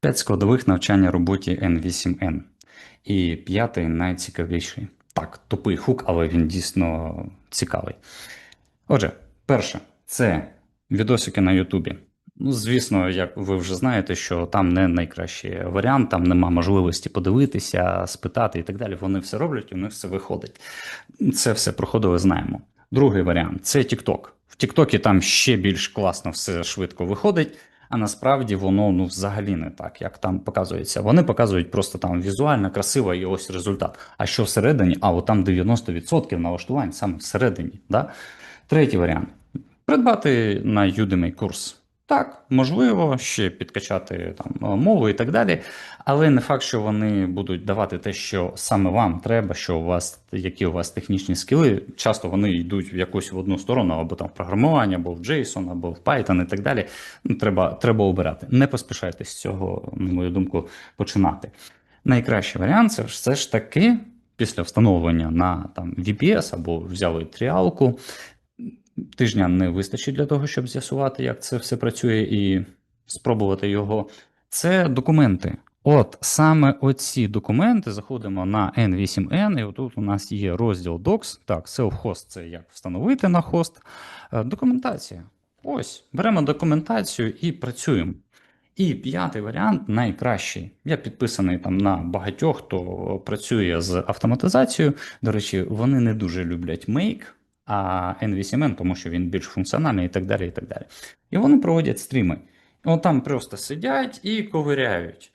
П'ять складових навчання роботі N8N. І п'ятий найцікавіший. Так, тупий хук, але він дійсно цікавий. Отже, перше, це відосики на Ютубі. Ну, звісно, як ви вже знаєте, що там не найкращий варіант, там нема можливості подивитися, спитати і так далі. Вони все роблять, у них все виходить. Це все проходили, знаємо. Другий варіант це TikTok. В TikTok там ще більш класно все швидко виходить, а насправді воно ну взагалі не так, як там показується. Вони показують просто там візуально, красиво і ось результат. А що всередині? А от там 90% налаштувань саме всередині. Да? Третій варіант придбати на Udemy курс. Так, можливо, ще підкачати там мову і так далі, але не факт, що вони будуть давати те, що саме вам треба, що у вас які у вас технічні скіли. Часто вони йдуть в якусь в одну сторону, або там в програмування, або в JSON, або в Python і так далі. Ну, треба, треба обирати. Не поспішайте з цього, на мою думку, починати. Найкращий варіант це все ж таки після встановлення на там VPS або взяли тріалку. Тижня не вистачить для того, щоб з'ясувати, як це все працює, і спробувати його. Це документи. От саме оці документи заходимо на N8N, і отут у нас є розділ Docs. Так, self-host – це як встановити на хост. Е, Документація. Ось, беремо документацію і працюємо. І п'ятий варіант найкращий. Я підписаний там на багатьох, хто працює з автоматизацією. До речі, вони не дуже люблять Make, а N8N, тому що він більш функціональний і так далі. І так далі. І вони проводять стріми. От там просто сидять і ковиряють.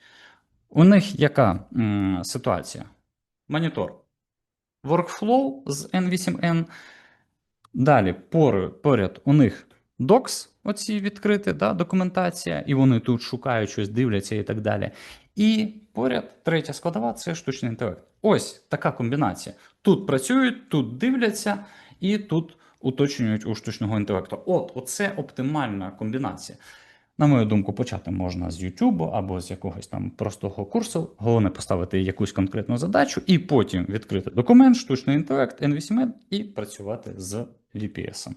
У них яка м, ситуація? Монітор. Workflow з N8N. Далі пор- поряд у них Docs, оці відкриті, да, документація, і вони тут шукають щось, дивляться і так далі. І поряд третя складова це штучний інтелект. Ось така комбінація. Тут працюють, тут дивляться, і тут уточнюють у штучного інтелекту. От, оце оптимальна комбінація. На мою думку, почати можна з YouTube або з якогось там простого курсу. Головне поставити якусь конкретну задачу, і потім відкрити документ, штучний інтелект, N8N і працювати з VPS.